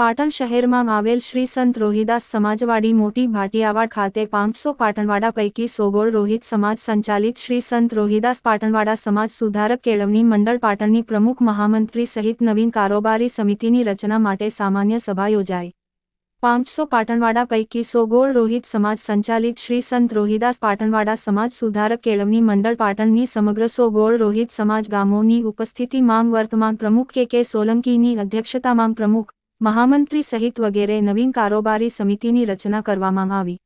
પાટણ શહેરમાં આવેલ શ્રી સંત રોહિદાસ સમાજવાડી મોટી ભાટિયાવાડ ખાતે પાંચસો પાટણવાડા પૈકી સોગોળ રોહિત સમાજ સંચાલિત શ્રી સંત રોહિદાસ પાટણવાડા સમાજ સુધારક કેળવણી મંડળ પાટણની પ્રમુખ મહામંત્રી સહિત નવીન કારોબારી સમિતિની રચના માટે સામાન્ય સભા યોજાઈ. પાંચસો પાટણવાડા પૈકી સોગોળ રોહિત સમાજ સંચાલિત શ્રી સંત રોહિદાસ પાટણવાડા સમાજ સુધારક કેળવણી મંડળ પાટણની સમગ્ર સોગોળ રોહિત સમાજ ગામોની ઉપસ્થિતિ માંગ વર્તમાન પ્રમુખ કે કે સોલંકીની અધ્યક્ષતામાં પ્રમુખ મહામંત્રી સહિત વગેરે નવીન કારોબારી સમિતિની રચના કરવામાં આવી.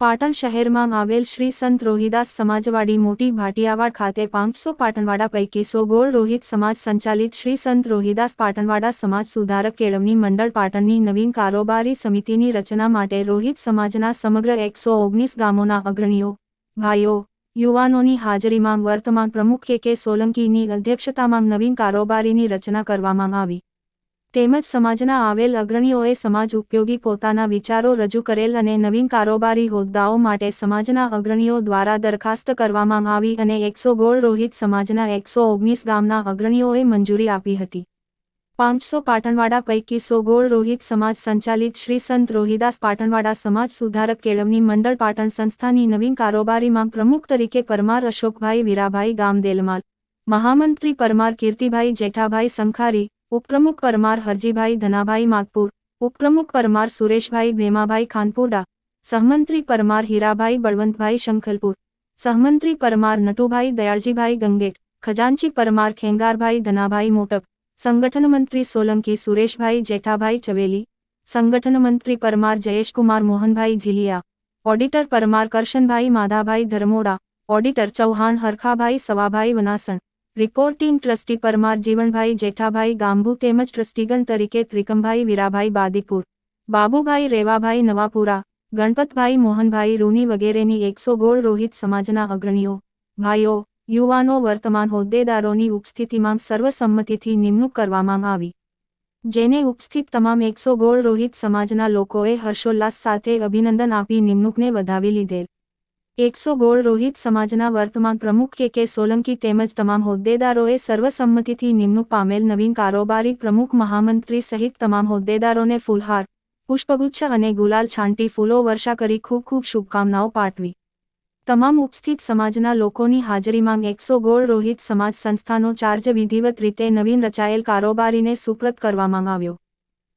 પાટણ શહેરમાં આવેલ શ્રી સંત રોહિદાસ સમાજવાડી મોટી ભાટિયાવાડ ખાતે પાંચસો પાટણવાડા પૈકી સો ગોળ રોહિત સમાજ સંચાલિત શ્રી સંત રોહિદાસ પાટણવાડા સમાજ સુધારક કેળવણી મંડળ પાટણની નવીન કારોબારી સમિતિની રચના માટે રોહિત સમાજના સમગ્ર એકસો ઓગણીસ ગામોના અગ્રણીઓ, ભાઈઓ, યુવાનોની હાજરીમાં વર્તમાન પ્રમુખ કે કે સોલંકીની અધ્યક્ષતામાં નવીન કારોબારીની રચના કરવામાં આવી. તેમજ સમાજના આવેલ અગ્રણીઓએ સમાજ ઉપયોગી પોતાના વિચારો રજૂ કરેલ અને નવીન કારોબારી હોદ્દાઓ માટે સમાજના અગ્રણીઓ દ્વારા દરખાસ્ત કરવામાં આવી અને એકસો ગોળ રોહિત સમાજના એકસો ઓગણીસ ગામના અગ્રણીઓએ મંજૂરી આપી હતી. પાંચસો પાટણવાડા પૈકી સો ગોળ રોહિત સમાજ સંચાલિત શ્રી સંત રોહિદાસ પાટણવાડા સમાજ સુધારક કેળવણી મંડળ પાટણ સંસ્થાની નવીન કારોબારીમાં પ્રમુખ તરીકે પરમાર અશોકભાઈ વીરાભાઈ ગામદેલમાલ, મહામંત્રી પરમાર કીર્તિભાઈ જેઠાભાઈ સંખારી ઉપપ્રમુખ પરમાર હરજીભાઈ ધનાભાઈ માગપુર ઉપપ્રમુખ પરમાર સુરેશભાઈ ભેમાભાઈ ખાનપુરા સહમંત્રી પરમાર હીરાભાઈ બળવંતભાઈ શંખલપુર સહમંત્રી પરમાર નટુભાઈ દયાળજીભાઈ ગંગેટ ખજાનચી પરમાર ખેંગારભાઈ ધનાભાઈ મોટપ સંગઠન મંત્રી સોલંકી સુરેશભાઈ જેઠાભાઈ ચવેલી સંગઠન મંત્રી Parmar Jayeshkumar Mohanbhai ઝીલિયા auditor Parmar Karshanbhai Madhabhai ધર્મોડા auditor Chauhan Harkhabhai Savabhai વનાસણ reporting trustee Parmar Jivanbhai Jethabhai Gambhu તેમજ ટ્રસ્ટીગણ તરીકે ત્રિકમભાઈ વીરાભાઈ બાદીપુર, બાબુભાઈ રેવાભાઈ નવાપુરા, ગણપતભાઈ મોહનભાઈ રૂની વગેરેની એકસો ગોળ રોહિત સમાજના અગ્રણીઓ, ભાઈઓ, યુવાનો વર્તમાન હોદ્દેદારોની ઉપસ્થિતિમાં સર્વસંમતિથી નિમણૂક કરવામાં આવી. જેને ઉપસ્થિત તમામ એકસો ગોળ રોહિત સમાજના લોકોએ હર્ષોલ્લાસ સાથે અભિનંદન આપી નિમણૂકને વધાવી લીધેલ. એકસો ગોળ રોહિત સમાજના વર્તમાન પ્રમુખ કે કે સોલંકી તેમજ તમામ હોદ્દેદારોએ સર્વસંમતિથી નિમણૂક પામેલ નવીન કારોબારી પ્રમુખ મહામંત્રી સહિત તમામ હોદ્દેદારોને ફૂલહાર, પુષ્પગુચ્છ અને ગુલાલ છાંટી ફૂલો વર્ષા કરી ખૂબ ખૂબ શુભકામનાઓ પાઠવી. તમામ ઉપસ્થિત સમાજના લોકોની હાજરીમાં એકસો ગોળ રોહિત સમાજ સંસ્થાનો ચાર્જ વિધિવત રીતે નવીન રચાયેલ કારોબારીને સુપ્રત કરવામાં આવ્યો.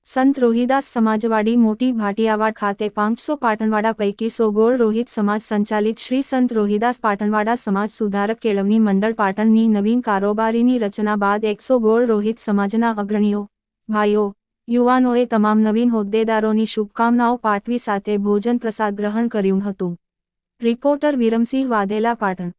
સંત રોહિદાસ સમાજવાડી મોટી ભાટિયાવાડ ખાતે પાંચસો પાટણવાડા પૈકી સો ગોળ રોહિત સમાજ સંચાલિત શ્રી સંત રોહિદાસ પાટણવાડા સમાજ સુધારક કેળવણી મંડળ પાટણની નવીન કારોબારીની રચના બાદ એકસો ગોળ રોહિત સમાજના અગ્રણીઓ, ભાઈઓ, યુવાનોએ તમામ નવીન હોદ્દેદારોની શુભકામનાઓ પાઠવી સાથે ભોજન પ્રસાદ ગ્રહણ કર્યું હતું. રિપોર્ટર વિરમસિંહ વાધેલા પાટણ